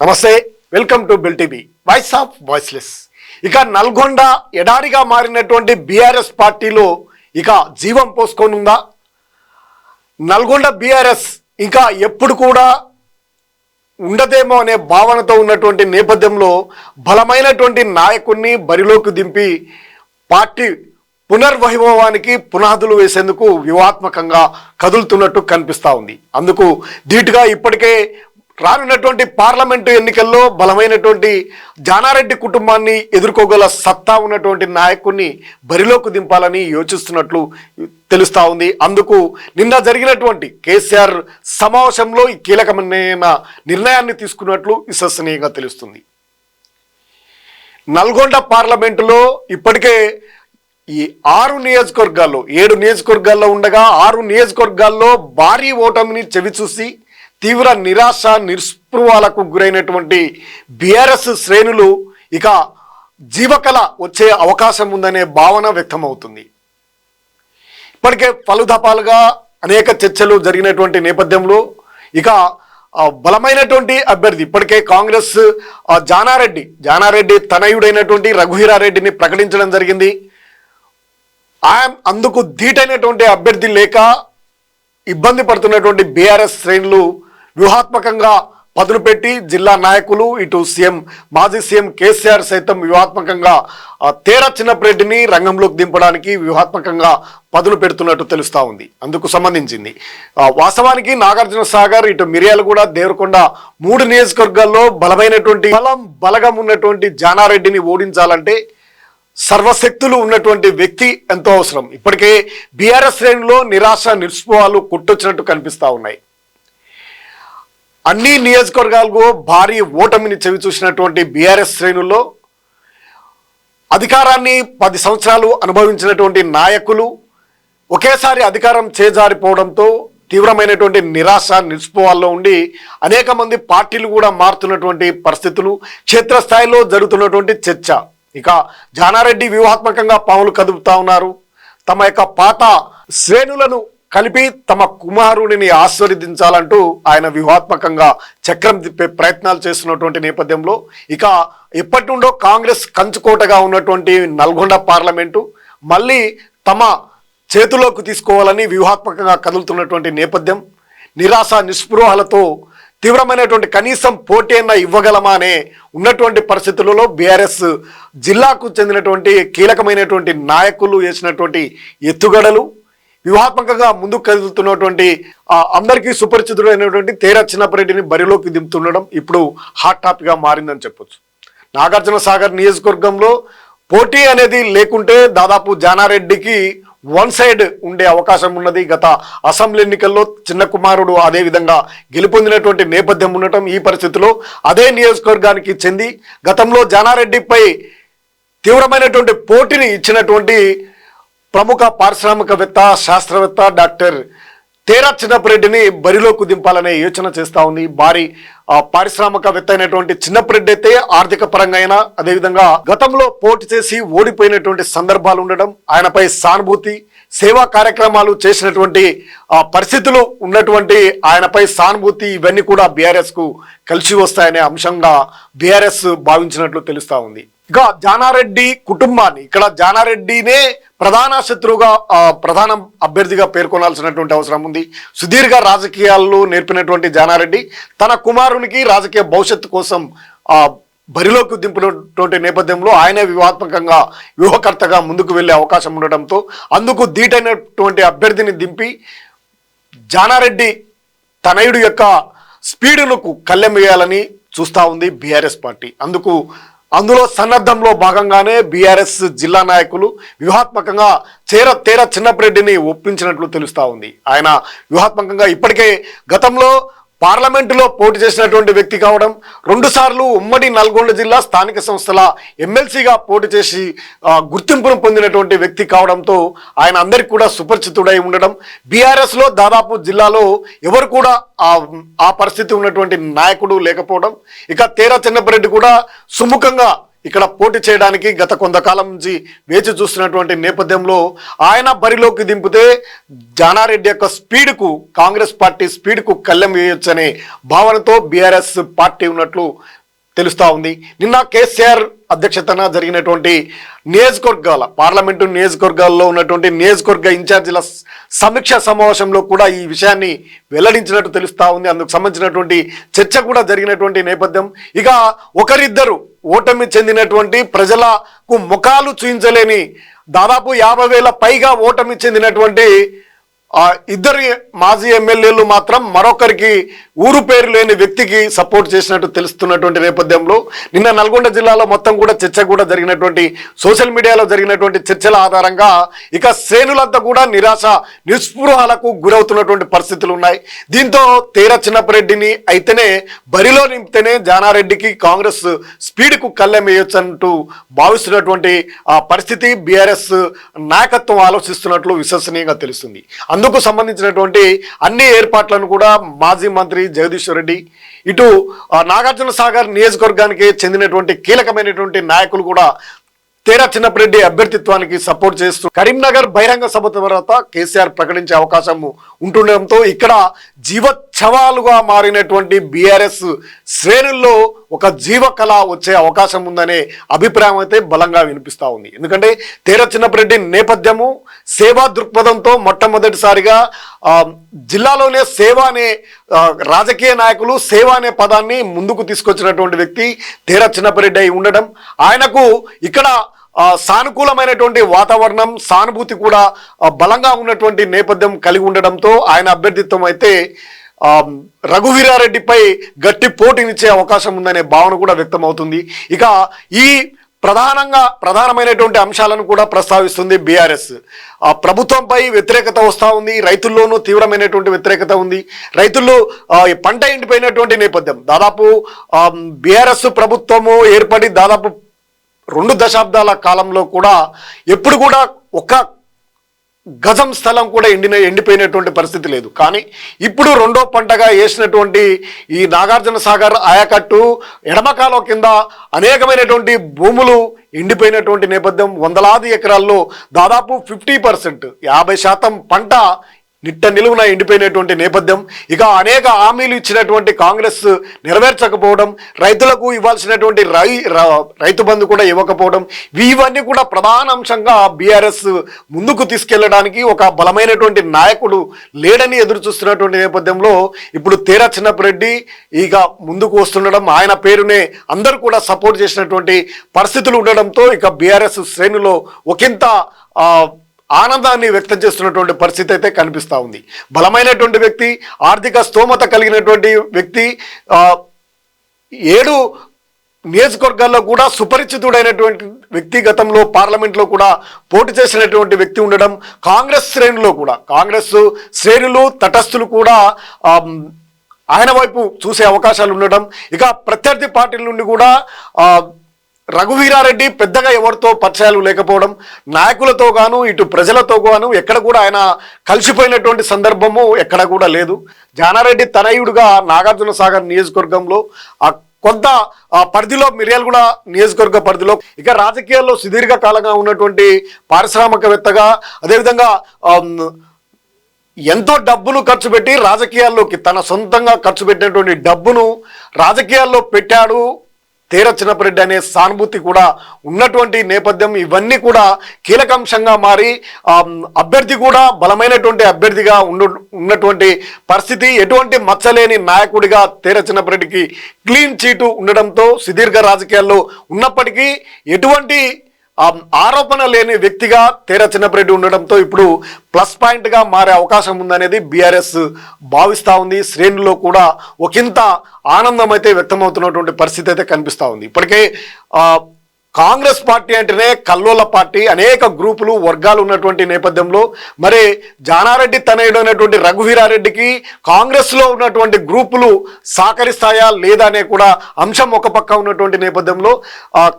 నమస్తే welcome to Bill TV. Voice of voiceless. ఇక నల్గొండ ఎడారిగా మారినటువంటి బీఆర్ఎస్ పార్టీలో ఇక జీవం పోసుకోనుందా? నల్గొండ బీఆర్ఎస్ ఇంకా ఎప్పుడు కూడా ఉండదేమో అనే భావనతో ఉన్నటువంటి నేపథ్యంలో బలమైనటువంటి నాయకుడిని బరిలోకి దింపి పార్టీ పునర్వైభవానికి పునాదులు వేసేందుకు వ్యూహాత్మకంగా కదులుతున్నట్టు కనిపిస్తూ ఉంది. అందుకు ధీటుగా ఇప్పటికే రానున్నటువంటి పార్లమెంటు ఎన్నికల్లో బలమైనటువంటి జానారెడ్డి కుటుంబాన్ని ఎదుర్కోగల సత్తా ఉన్నటువంటి నాయకుడిని బరిలోకి దింపాలని యోచిస్తున్నట్లు తెలుస్తా ఉంది. అందుకు నిన్న జరిగినటువంటి కేసీఆర్ సమావేశంలో ఈ కీలకమైన నిర్ణయాన్ని తీసుకున్నట్లు విశ్వసనీయంగా తెలుస్తుంది. నల్గొండ పార్లమెంటులో ఇప్పటికే ఈ ఆరు నియోజకవర్గాల్లో ఏడు నియోజకవర్గాల్లో ఉండగా ఆరు నియోజకవర్గాల్లో భారీ ఓటమిని చవిచూసి తీవ్ర నిరాశ నిస్పృహాలకు గురైనటువంటి బీఆర్ఎస్ శ్రేణులు ఇక జీవకళ వచ్చే అవకాశం ఉందనే భావన వ్యక్తమవుతుంది. ఇప్పటికే పలుదపాలుగా అనేక చర్చలు జరిగినటువంటి నేపథ్యంలో ఇక బలమైనటువంటి అభ్యర్థి ఇప్పటికే కాంగ్రెస్ జానారెడ్డి జానారెడ్డి తనయుడైనటువంటి రఘువీరారెడ్డిని ప్రకటించడం జరిగింది. ఆయన అందుకు ధీటైనటువంటి అభ్యర్థి లేక ఇబ్బంది పడుతున్నటువంటి బీఆర్ఎస్ శ్రేణులు వ్యూహాత్మకంగా పదును పెట్టి జిల్లా నాయకులు ఇటు సీఎం మాజీ సీఎం కేసీఆర్ సైతం వ్యూహాత్మకంగా తేరా తేర చిన్నప్రెడ్డిని రంగంలోకి దింపడానికి వ్యూహాత్మకంగా పదును పెడుతున్నట్టు తెలుస్తూ ఉంది. అందుకు సంబంధించింది. వాస్తవానికి నాగార్జున సాగర్ ఇటు మిర్యాలగూడ దేవరకొండ మూడు నియోజకవర్గాల్లో బలమైనటువంటి బలం బలగం ఉన్నటువంటి జానారెడ్డిని ఓడించాలంటే సర్వశక్తులు ఉన్నటువంటి వ్యక్తి ఎంతో అవసరం. ఇప్పటికే బీఆర్ఎస్ శ్రేణిలో నిరాశ నిరుస్పృహాలు కొట్టొచ్చినట్టు కనిపిస్తూ ఉన్నాయి. అన్ని నియోజకవర్గాలకు భారీ ఓటమిని చవి చూసినటువంటి బీఆర్ఎస్ శ్రేణుల్లో అధికారాన్ని పది సంవత్సరాలు అనుభవించినటువంటి నాయకులు ఒకేసారి అధికారం చేజారిపోవడంతో తీవ్రమైనటువంటి నిరాశ నిలిచిపోవాల్లో ఉండి అనేక మంది పార్టీలు కూడా మారుతున్నటువంటి పరిస్థితులు క్షేత్రస్థాయిలో జరుగుతున్నటువంటి చర్చ. ఇక జానారెడ్డి వ్యూహాత్మకంగా పాములు కదుపుతా ఉన్నారు. తమ యొక్క పాత శ్రేణులను కలిపి తమ కుమారుడిని ఆశీర్వదించాలంటూ ఆయన వ్యూహాత్మకంగా చక్రం తిప్పే ప్రయత్నాలు చేస్తున్నటువంటి నేపథ్యంలో ఇక ఎప్పటి నుండో కాంగ్రెస్ కంచుకోటగా ఉన్నటువంటి నల్గొండ పార్లమెంటు మళ్ళీ తమ చేతిలోకి తీసుకోవాలని వ్యూహాత్మకంగా కదులుతున్నటువంటి నేపథ్యం. నిరాశ నిస్పృహలతో తీవ్రమైనటువంటి కనీసం పోటీ అన్న ఇవ్వగలమా అనే ఉన్నటువంటి పరిస్థితులలో బీఆర్ఎస్ జిల్లాకు చెందినటువంటి కీలకమైనటువంటి నాయకులు వేసినటువంటి ఎత్తుగడలు వ్యూహాత్మకంగా ముందుకు కదులుతున్నటువంటి అందరికీ సుపరిచితుడైనటువంటి తేరా చిన్నపరెడ్డిని బరిలోకి దింపుతుండడం ఇప్పుడు హాట్ టాపిక్గా మారిందని చెప్పొచ్చు. నాగార్జున సాగర్ నియోజకవర్గంలో పోటీ అనేది లేకుంటే దాదాపు జానారెడ్డికి వన్ సైడ్ ఉండే అవకాశం ఉన్నది. గత అసెంబ్లీ ఎన్నికల్లో చిన్న కుమారుడు అదే విధంగా గెలుపొందినటువంటి నేపథ్యం ఉండటం ఈ పరిస్థితిలో అదే నియోజకవర్గానికి చెంది గతంలో జానారెడ్డిపై తీవ్రమైనటువంటి పోటీని ఇచ్చినటువంటి ప్రముఖ పారిశ్రామికవేత్త శాస్త్రవేత్త డాక్టర్ తేరా చిన్నప్పరెడ్డిని బరిలోకి దింపాలనే యోచన చేస్తూ ఉంది. భారీ పారిశ్రామికవేత్త అయినటువంటి చిన్నప్పరెడ్డి అయితే ఆర్థిక పరంగా అయినా అదేవిధంగా గతంలో పోటీ చేసి ఓడిపోయినటువంటి సందర్భాలు ఉండడం ఆయనపై సానుభూతి సేవా కార్యక్రమాలు చేసినటువంటి పరిస్థితులు ఉన్నటువంటి ఆయనపై సానుభూతి ఇవన్నీ కూడా బీఆర్ఎస్కు కలిసి వస్తాయనే అంశంగా బీఆర్ఎస్ భావించినట్లు తెలుస్తూ ఉంది. ఇక జానారెడ్డి కుటుంబాన్ని ఇక్కడ జానారెడ్డినే ప్రధాన శత్రువుగా ప్రధాన అభ్యర్థిగా పేర్కొనాల్సినటువంటి అవసరం ఉంది. సుదీర్ఘ రాజకీయాల్లో నేర్పినటువంటి జానారెడ్డి తన కుమారునికి రాజకీయ భవిష్యత్తు కోసం బరిలోకి దింపినటువంటి నేపథ్యంలో ఆయనే వ్యూహాత్మకంగా వ్యూహకర్తగా ముందుకు వెళ్ళే అవకాశం ఉండటంతో అందుకు ధీటైనటువంటి అభ్యర్థిని దింపి జానారెడ్డి తనయుడు యొక్క స్పీడులకు కళ్ళెం వేయాలని చూస్తా ఉంది బీఆర్ఎస్ పార్టీ. అందుకు అందులో సన్నద్ధంలో భాగంగానే బీఆర్ఎస్ జిల్లా నాయకులు వ్యూహాత్మకంగా చేర తేర చిన్నపరెడ్డిని ఒప్పించినట్లు తెలుస్తూ ఉంది. ఆయన వ్యూహాత్మకంగా ఇప్పటికే గతంలో పార్లమెంటులో పోటీ చేసినటువంటి వ్యక్తి కావడం రెండుసార్లు ఉమ్మడి నల్గొండ జిల్లా స్థానిక సంస్థల ఎమ్మెల్సీగా పోటీ చేసి గుర్తింపును పొందినటువంటి వ్యక్తి కావడంతో ఆయన అందరికి కూడా సుపరిచితుడై ఉండడం. బీఆర్ఎస్లో దాదాపు జిల్లాలో ఎవరు కూడా ఆ ఆ పరిస్థితి ఉన్నటువంటి నాయకుడు లేకపోవడం. ఇక తేరా చిన్నపరెడ్డి కూడా సుముఖంగా ఇక్కడ పోటీ చేయడానికి గత కొంతకాలం నుంచి వేచి చూస్తున్నటువంటి నేపథ్యంలో ఆయన బరిలోకి దింపితే జానారెడ్డి యొక్క స్పీడ్కు కాంగ్రెస్ పార్టీ స్పీడ్కు కళ్ళెం వేయొచ్చనే భావనతో బీఆర్ఎస్ పార్టీ ఉన్నట్లు తెలుస్తూ ఉంది. నిన్న కేసీఆర్ అధ్యక్షతన జరిగినటువంటి నియోజకవర్గాల పార్లమెంటు నియోజకవర్గాల్లో ఉన్నటువంటి నియోజకవర్గ ఇన్ఛార్జీల సమీక్ష సమావేశంలో కూడా ఈ విషయాన్ని వెల్లడించినట్టు తెలుస్తూ ఉంది. అందుకు సంబంధించినటువంటి చర్చ కూడా జరిగినటువంటి నేపథ్యం. ఇక ఒకరిద్దరు ఓటమి చెందినటువంటి ప్రజలకు ముఖాలు చూయించలేని దాదాపు యాభై వేల పైగా ఓటమి చెందినటువంటి ఇద్దరి మాజీ ఎమ్మెల్యేలు మాత్రం మరొకరికి ఊరు పేరు లేని వ్యక్తికి సపోర్ట్ చేసినట్టు తెలుస్తున్నటువంటి నేపథ్యంలో నిన్న నల్గొండ జిల్లాలో మొత్తం కూడా చర్చ కూడా జరిగినటువంటి సోషల్ మీడియాలో జరిగినటువంటి చర్చల ఆధారంగా ఇక శ్రేణులంతా కూడా నిరాశ నిస్పృహాలకు గురవుతున్నటువంటి పరిస్థితులు ఉన్నాయి. దీంతో తేర చిన్నపరెడ్డిని అయితేనే బరిలో నింపితేనే జానారెడ్డికి కాంగ్రెస్ స్పీడ్కు కళ్ళెం వేయొచ్చంటూ భావిస్తున్నటువంటి ఆ పరిస్థితి బీఆర్ఎస్ నాయకత్వం ఆలోచిస్తున్నట్లు విశ్వసనీయంగా తెలుస్తుంది. అందుకు సంబంధించినటువంటి అన్ని ఏర్పాట్లను కూడా మాజీ మంత్రి జగదీశ్వర్ రెడ్డి ఇటు నాగార్జున సాగర్ నియోజకవర్గానికి చెందినటువంటి కీలకమైనటువంటి నాయకులు కూడా తేరా చిన్నపరెడ్డి అభ్యర్థిత్వానికి సపోర్ట్ చేస్తూ కరీంనగర్ బహిరంగ సభ తర్వాత కేసీఆర్ ప్రకటించే అవకాశం ఉంటుండడంతో ఇక్కడ జీవచ్ఛవాలుగా మారినటువంటి బీఆర్ఎస్ శ్రేణుల్లో ఒక జీవకళ వచ్చే అవకాశం ఉందనే అభిప్రాయం అయితే బలంగా వినిపిస్తూ ఉంది. ఎందుకంటే తేర చిన్నపరెడ్డి నేపథ్యము సేవా దృక్పథంతో మొట్టమొదటిసారిగా జిల్లాలోనే సేవ అనే రాజకీయ నాయకులు సేవ అనే పదాన్ని ముందుకు తీసుకొచ్చినటువంటి వ్యక్తి తేర చిన్నపరెడ్డి అయి ఉండడం ఆయనకు ఇక్కడ సానుకూలమైనటువంటి వాతావరణం సానుభూతి కూడా బలంగా ఉన్నటువంటి నేపథ్యం కలిగి ఉండడంతో ఆయన అభ్యర్థిత్వం అయితే రఘువీరారెడ్డిపై గట్టి పోటీనిచ్చే అవకాశం ఉందనే భావన కూడా వ్యక్తమవుతుంది. ఇక ఈ ప్రధానంగా ప్రధానమైనటువంటి అంశాలను కూడా ప్రస్తావిస్తుంది బీఆర్ఎస్. ఆ ప్రభుత్వంపై వ్యతిరేకత వస్తూ ఉంది రైతుల్లోనూ తీవ్రమైనటువంటి వ్యతిరేకత ఉంది. రైతుల్లో ఈ పంట ఎండిపోయినటువంటి నేపథ్యం. దాదాపు బీఆర్ఎస్ ప్రభుత్వము ఏర్పడి దాదాపు రెండు దశాబ్దాల కాలంలో కూడా ఎప్పుడు కూడా ఒక గజం స్థలం కూడా ఎండిన ఎండిపోయినటువంటి పరిస్థితి లేదు. కానీ ఇప్పుడు రెండో పంటగా వేసినటువంటి ఈ నాగార్జున సాగర్ ఆయకట్టు ఎడమకాలం కింద అనేకమైనటువంటి భూములు ఎండిపోయినటువంటి నేపథ్యం వందలాది ఎకరాల్లో దాదాపు ఫిఫ్టీ పర్సెంట్ యాభై శాతం పంట నిట్ట నిలువున ఎండిపోయినటువంటి నేపథ్యం. ఇక అనేక హామీలు ఇచ్చినటువంటి కాంగ్రెస్ నెరవేర్చకపోవడం రైతులకు ఇవ్వాల్సినటువంటి రై రైతు బంధు కూడా ఇవ్వకపోవడం ఇవన్నీ కూడా ప్రధాన అంశంగా బీఆర్ఎస్ ముందుకు తీసుకెళ్ళడానికి ఒక బలమైనటువంటి నాయకుడు లేడని ఎదురు చూస్తున్నటువంటి నేపథ్యంలో ఇప్పుడు తేరా చిన్నపరెడ్డి ఇక ముందుకు వస్తుండడం ఆయన పేరునే అందరూ కూడా సపోర్ట్ చేసినటువంటి పరిస్థితులు ఉండడంతో ఇక బీఆర్ఎస్ శ్రేణులో ఒకంత ఆనందాన్ని వ్యక్తం చేస్తున్నటువంటి పరిస్థితి అయితే కనిపిస్తూ ఉంది. బలమైనటువంటి వ్యక్తి ఆర్థిక స్తోమత కలిగినటువంటి వ్యక్తి ఏడు నియోజకవర్గాల్లో కూడా సుపరిచితుడైనటువంటి వ్యక్తి గతంలో పార్లమెంట్లో కూడా పోటీ చేసినటువంటి వ్యక్తి ఉండడం కాంగ్రెస్ శ్రేణులో కూడా కాంగ్రెస్ శ్రేణులు తటస్థులు కూడా ఆయన వైపు చూసే అవకాశాలు ఉండడం ఇక ప్రత్యర్థి పార్టీల నుండి కూడా రఘువీరారెడ్డి పెద్దగా ఎవరితో పరిచయాలు లేకపోవడం నాయకులతో గాను ఇటు ప్రజలతో గాను ఎక్కడ కూడా ఆయన కలిసిపోయినటువంటి సందర్భము ఎక్కడ కూడా లేదు. జానారెడ్డి తనయుడుగా నాగార్జున సాగర్ నియోజకవర్గంలో ఆ కొంత పరిధిలో మిర్యాలగూడ నియోజకవర్గ పరిధిలో ఇక రాజకీయాల్లో సుదీర్ఘ కాలంగా ఉన్నటువంటి పారిశ్రామికవేత్తగా అదేవిధంగా ఎంతో డబ్బును ఖర్చు పెట్టి రాజకీయాల్లోకి తన సొంతంగా ఖర్చు పెట్టినటువంటి డబ్బును రాజకీయాల్లో పెట్టాడు. తేర చిన్నపరెడ్డి అనే సానుభూతి కూడా ఉన్నటువంటి నేపథ్యం ఇవన్నీ కూడా కీలకాంశంగా మారి అభ్యర్థి కూడా బలమైనటువంటి అభ్యర్థిగా ఉండు ఉన్నటువంటి పరిస్థితి. ఎటువంటి మచ్చలేని నాయకుడిగా తేర చిన్నపరెడ్డికి క్లీన్ చీటు ఉండడంతో సుదీర్ఘ రాజకీయాల్లో ఉన్నప్పటికీ ఎటువంటి ఆరోపణ లేని వ్యక్తిగా తేర చిన్నపరెడ్డి ఉండడంతో ఇప్పుడు ప్లస్ పాయింట్గా మారే అవకాశం ఉందనేది బీఆర్ఎస్ భావిస్తూ ఉంది. శ్రేణుల్లో కూడా ఒకంత ఆనందం అయితే వ్యక్తమవుతున్నటువంటి పరిస్థితి అయితే కనిపిస్తూ ఉంది. ఇప్పటికే కాంగ్రెస్ పార్టీ అంటేనే కల్లోల పార్టీ. అనేక గ్రూపులు వర్గాలు ఉన్నటువంటి నేపథ్యంలో మరి జానారెడ్డి తనయుడు అనేటువంటి రఘువీరారెడ్డికి కాంగ్రెస్లో ఉన్నటువంటి గ్రూపులు సహకరిస్తాయా లేదా అనే కూడా అంశం ఒక పక్క ఉన్నటువంటి నేపథ్యంలో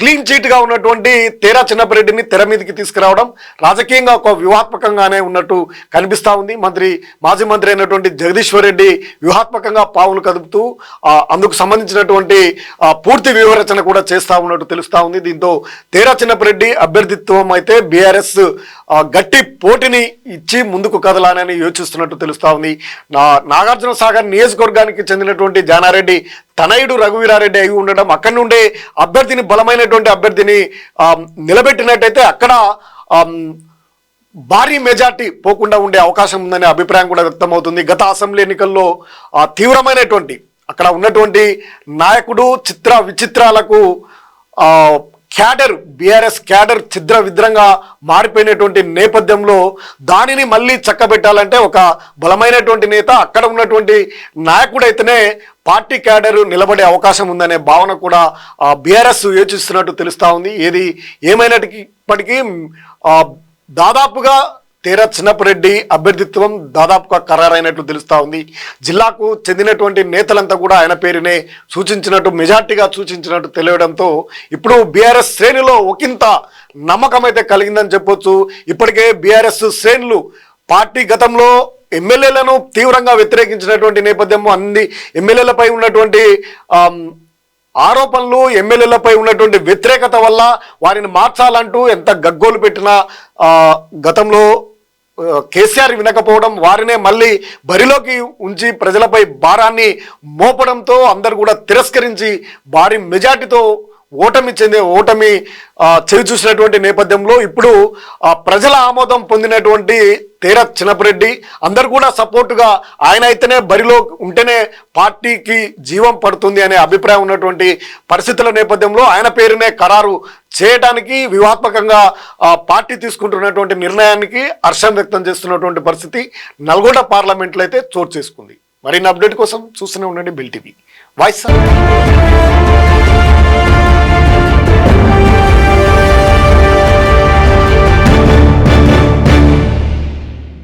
క్లీన్ చీట్గా ఉన్నటువంటి తేరా చిన్నపరెడ్డిని తెర మీదకి తీసుకురావడం రాజకీయంగా ఒక వ్యూహాత్మకంగానే ఉన్నట్టు కనిపిస్తూ ఉంది. మంత్రి మాజీ మంత్రి అయినటువంటి జగదీశ్వర్ రెడ్డి వ్యూహాత్మకంగా పావులు కదుపుతూ అందుకు సంబంధించినటువంటి పూర్తి వ్యూహరచన కూడా చేస్తూ ఉన్నట్టు తెలుస్తూ ఉంది. దీంతో తేరా చిన్నపరెడ్డి అభ్యర్థిత్వం అయితే బీఆర్ఎస్ గట్టి పోటీని ఇచ్చి ముందుకు కదలానని యోచిస్తున్నట్టు తెలుస్తా ఉంది. నా నాగార్జున సాగర్ నియోజకవర్గానికి చెందినటువంటి జానారెడ్డి తనయుడు రఘువీరారెడ్డి అయి ఉండడం అక్కడి నుండే అభ్యర్థిని బలమైనటువంటి అభ్యర్థిని నిలబెట్టినట్టయితే అక్కడ భారీ మెజార్టీ పోకుండా ఉండే అవకాశం ఉందనే అభిప్రాయం కూడా వ్యక్తమవుతుంది. గత అసెంబ్లీ ఎన్నికల్లో తీవ్రమైనటువంటి అక్కడ ఉన్నటువంటి నాయకుడు చిత్ర విచిత్రాలకు క్యాడర్ బీఆర్ఎస్ క్యాడర్ ఛిద్ర విద్రంగా మారిపోయినటువంటి నేపథ్యంలో దానిని మళ్ళీ చక్కబెట్టాలంటే ఒక బలమైనటువంటి నేత అక్కడ ఉన్నటువంటి నాయకుడైతేనే పార్టీ క్యాడర్ నిలబడే అవకాశం ఉందనే భావన కూడా బీఆర్ఎస్ యోచిస్తున్నట్టు తెలుస్తూ ఉంది. ఏది ఏమైనప్పటికీ దాదాపుగా తీరా చిన్నపరెడ్డి అభ్యర్థిత్వం దాదాపుగా ఖరారైనట్లు తెలుస్తూ ఉంది. జిల్లాకు చెందినటువంటి నేతలంతా కూడా ఆయన పేరునే సూచించినట్టు మెజార్టీగా సూచించినట్టు తెలియడంతో ఇప్పుడు బీఆర్ఎస్ శ్రేణిలో ఒకంత నమ్మకం అయితే కలిగిందని చెప్పొచ్చు. ఇప్పటికే బీఆర్ఎస్ శ్రేణులు పార్టీ గతంలో ఎమ్మెల్యేలను తీవ్రంగా వ్యతిరేకించినటువంటి నేపథ్యంలో అన్ని ఎమ్మెల్యేలపై ఉన్నటువంటి ఆరోపణలు ఎమ్మెల్యేలపై ఉన్నటువంటి వ్యతిరేకత వల్ల వారిని మార్చాలంటూ ఎంత గగ్గోలు పెట్టినా గతంలో కేసీఆర్ వినకపోవడం వారినే మళ్ళీ బరిలోకి ఉంచి ప్రజలపై భారాన్ని మోపడంతో అందరు కూడా తిరస్కరించి భారీ మెజార్టీతో ఓటమి చెందే ఓటమి ఆ, చూసినటువంటి నేపథ్యంలో ఇప్పుడు ప్రజల ఆమోదం పొందినటువంటి తేర చిన్నపరెడ్డి అందరు కూడా సపోర్టుగా ఆయన అయితేనే బరిలో ఉంటేనే పార్టీకి జీవం పడుతుంది అనే అభిప్రాయం ఉన్నటువంటి పరిస్థితుల నేపథ్యంలో ఆయన పేరునే ఖరారు చేయడానికి వ్యూహాత్మకంగా పార్టీ తీసుకుంటున్నటువంటి నిర్ణయానికి హర్షం వ్యక్తం చేస్తున్నటువంటి పరిస్థితి నల్గొండ పార్లమెంట్లో అయితే చోటు చేసుకుంది. మరిన్ని అప్డేట్ కోసం చూస్తూనే ఉండండి బిల్ టీవీ. వాయిస్